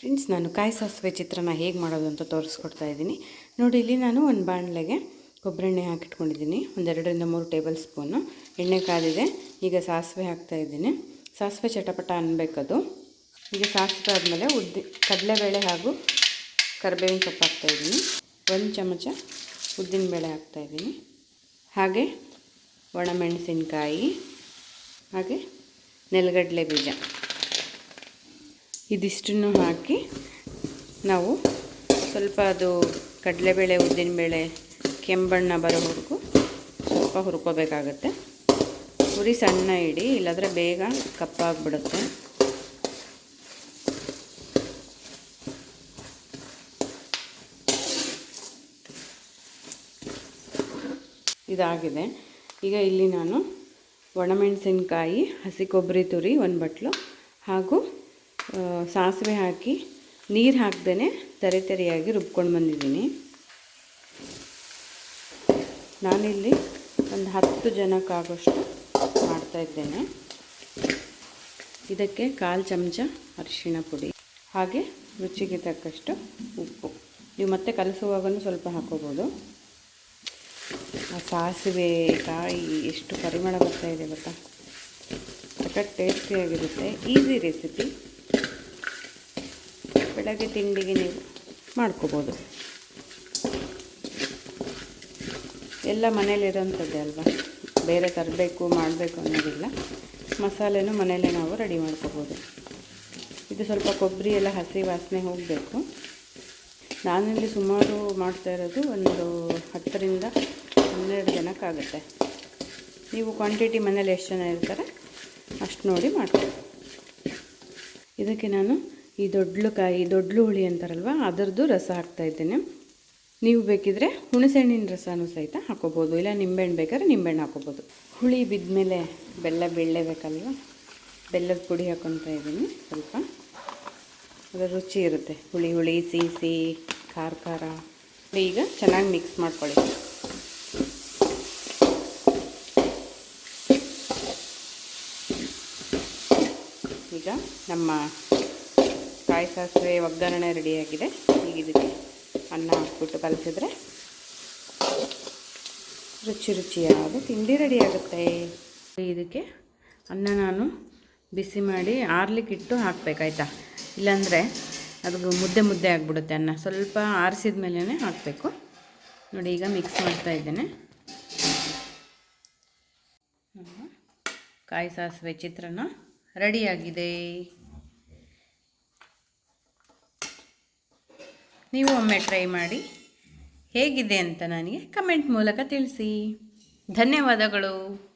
Friends, ನಾನು ಕಾಯಿ ಸಾಸಿವೆ ಚಿತ್ರನ ಹೇಗೆ ಮಾಡೋದು ಅಂತ ತೋರಿಸ್ಕೊಡ್ತಾ ಇದ್ದೀನಿ. ನೋಡಿ, ಇಲ್ಲಿ ನಾನು ಒಂದು ಬಾಣಲೆಗೆ ಕೊಬ್ಬರೆಣ್ಣೆ ಹಾಕಿಟ್ಕೊಂಡಿದ್ದೀನಿ. ಒಂದೆರಡರಿಂದ ಮೂರು ಟೇಬಲ್ ಸ್ಪೂನು. ಎಣ್ಣೆ ಕಾದಿದೆ. ಈಗ ಸಾಸಿವೆ ಹಾಕ್ತಾ ಇದ್ದೀನಿ. ಸಾಸಿವೆ ಚಟಪಟ ಅನ್ನಬೇಕದು ಈಗ ಸಾಸಿವೆ ಆದಮೇಲೆ ಉದ್ದಿ, ಕಡಲೆಬೇಳೆ ಹಾಗೂ ಕರಿಬೇವಿನ ಸೊಪ್ಪು ಹಾಕ್ತಾಯಿದ್ದೀನಿ ಒಂದು ಚಮಚ ಉದ್ದಿನಬೇಳೆ ಹಾಕ್ತಾಯಿದ್ದೀನಿ ಹಾಗೆ ಒಣಮೆಣಸಿನಕಾಯಿ ಹಾಗೆ ನೆಲಗಡಲೆ ಬೀಜ. ಇದಿಷ್ಟನ್ನು ಹಾಕಿ ನಾವು ಸ್ವಲ್ಪ ಅದು ಕಡಲೆಬೇಳೆ, ಉದ್ದಿನಬೇಳೆ, ಕೆಂಬಣ್ಣ ಬರೋವರೆಗೂ ಸ್ವಲ್ಪ ಹುರ್ಕೋಬೇಕಾಗತ್ತೆ. ಹುರಿ ಸಣ್ಣ ಇಡಿ, ಇಲ್ಲಾಂದರೆ ಬೇಗ ಕಪ್ಪಾಗ್ಬಿಡುತ್ತೆ. ಇದಾಗಿದೆ. ಈಗ ಇಲ್ಲಿ ನಾನು ಒಣಮೆಣಸಿನ್ಕಾಯಿ, ಹಸಿ ಕೊಬ್ಬರಿ ತುರಿ, ಒಂದು ಬಟ್ಲು ಹಾಗೂ ಸಾಸಿವೆ ಹಾಕಿ, ನೀರು ಹಾಕ್ದೇ ತರಿ ತರಿಯಾಗಿ ರುಬ್ಕೊಂಡು ಬಂದಿದ್ದೀನಿ. ನಾನಿಲ್ಲಿ ಒಂದು ಹತ್ತು ಜನಕ್ಕಾಗೋಷ್ಟು ಮಾಡ್ತಾಯಿದ್ದೇನೆ ಇದಕ್ಕೆ ಕಾಲು ಚಮಚ ಅರಿಶಿಣ ಪುಡಿ, ಹಾಗೆ ರುಚಿಗೆ ತಕ್ಕಷ್ಟು ಉಪ್ಪು. ನೀವು ಮತ್ತೆ ಕಲಸುವಾಗಲೂ ಸ್ವಲ್ಪ ಹಾಕೋಬೋದು. ಆ ಸಾಸಿವೆ, ಕಾಯಿ ಎಷ್ಟು ಪರಿಮಳ ಬರ್ತಾಯಿದೆ ಗೊತ್ತಾ? ಸಖತ್ ಟೇಸ್ಟಿಯಾಗಿರುತ್ತೆ ಈಸಿ ರೆಸಿಪಿ ಬೆಳಗ್ಗೆ ತಿಂಡಿಗೆ ನೀವು ಮಾಡ್ಕೋಬೋದು. ಎಲ್ಲ ಮನೇಲಿರೋಂಥದ್ದೇ ಅಲ್ವಾ? ಬೇರೆ ತರಬೇಕು, ಮಾಡಬೇಕು ಅನ್ನೋದಿಲ್ಲ. ಮಸಾಲೆನೂ ಮನೆಯಲ್ಲೇ ನಾವು ರೆಡಿ ಮಾಡ್ಕೋಬೋದು. ಇದು ಸ್ವಲ್ಪ ಕೊಬ್ಬರಿ, ಎಲ್ಲ ಹಸಿ ವಾಸನೆ ಹೋಗಬೇಕು. ನಾನಿಲ್ಲಿ ಸುಮಾರು ಮಾಡ್ತಾ ಇರೋದು ಒಂದು ಹತ್ತರಿಂದ ಹನ್ನೆರಡು ಜನಕ್ಕಾಗುತ್ತೆ ನೀವು ಕ್ವಾಂಟಿಟಿ ಮನೇಲಿ ಎಷ್ಟು ಜನ ಇರ್ತಾರೆ ಅಷ್ಟು ನೋಡಿ ಮಾಡ್ಕೊಳ್ಳಿ. ಇದಕ್ಕೆ ನಾನು ಈ ದೊಡ್ಡಕಾಯಿ ದೊಡ್ಡಲು ಹುಳಿ ಅಂತಾರಲ್ವ ಅದರದ್ದು ರಸ ಹಾಕ್ತಾ ಇದ್ದೇನೆ. ನೀವು ಬೇಕಿದ್ರೆ ಹುಣಸೆಹಣ್ಣಿನ ರಸನೂ ಸಹಿತ ಹಾಕೋಬೋದು. ಇಲ್ಲ, ನಿಂಬೆಹಣ್ಣು ಬೇಕಾದ್ರೆ ನಿಂಬೆಹಣ್ಣು ಹಾಕೋಬೋದು. ಹುಳಿ ಬಿದ್ಮೇಲೆ ಬೆಲ್ಲ ಬೀಳಲೇಬೇಕಲ್ವ ಬೆಲ್ಲದ ಪುಡಿ ಹಾಕೊತಾ ಇದ್ದೀನಿ ಸ್ವಲ್ಪ. ಅದರ ರುಚಿ ಇರುತ್ತೆ. ಹುಳಿ ಹುಳಿ, ಸಿಹಿ ಸಿಹಿ, ಖಾರ ಖಾರ. ಈಗ ಚೆನ್ನಾಗಿ ಮಿಕ್ಸ್ ಮಾಡ್ಕೊಳ್ಳಿ. ಈಗ ನಮ್ಮ ಕಾಯಿ ಸಾಸಿವೆ ಒಗ್ಗರಣೆ ರೆಡಿಯಾಗಿದೆ. ಈಗ ಇದಕ್ಕೆ ಅನ್ನ ಹಾಕ್ಬಿಟ್ಟು ಕಲಸಿದ್ರೆ ರುಚಿ ರುಚಿಯಾದ ತಿಂಡಿ ರೆಡಿಯಾಗುತ್ತೆ ಇದಕ್ಕೆ ಅನ್ನ ನಾನು ಬಿಸಿ ಮಾಡಿ ಆರ್ಲಿಕ್ಕಿಟ್ಟು ಹಾಕಬೇಕಾಯ್ತಾ? ಇಲ್ಲಾಂದರೆ ಅದು ಮುದ್ದೆ ಮುದ್ದೆ ಆಗಿಬಿಡುತ್ತೆ ಅನ್ನ. ಸ್ವಲ್ಪ ಆರಿಸಿದ ಮೇಲೇ ಹಾಕಬೇಕು. ನೋಡಿ, ಈಗ ಮಿಕ್ಸ್ ಮಾಡ್ತಾ ಇದ್ದೇನೆ. ಕಾಯಿ ಸಾಸಿವೆ ಚಿತ್ರಾನ್ನ ರೆಡಿಯಾಗಿದೆ. ನೀವು ಒಮ್ಮೆ ಟ್ರೈ ಮಾಡಿ ಹೇಗಿದೆ ಅಂತ ನನಗೆ ಕಮೆಂಟ್ ಮೂಲಕ ತಿಳಿಸಿ. ಧನ್ಯವಾದಗಳು.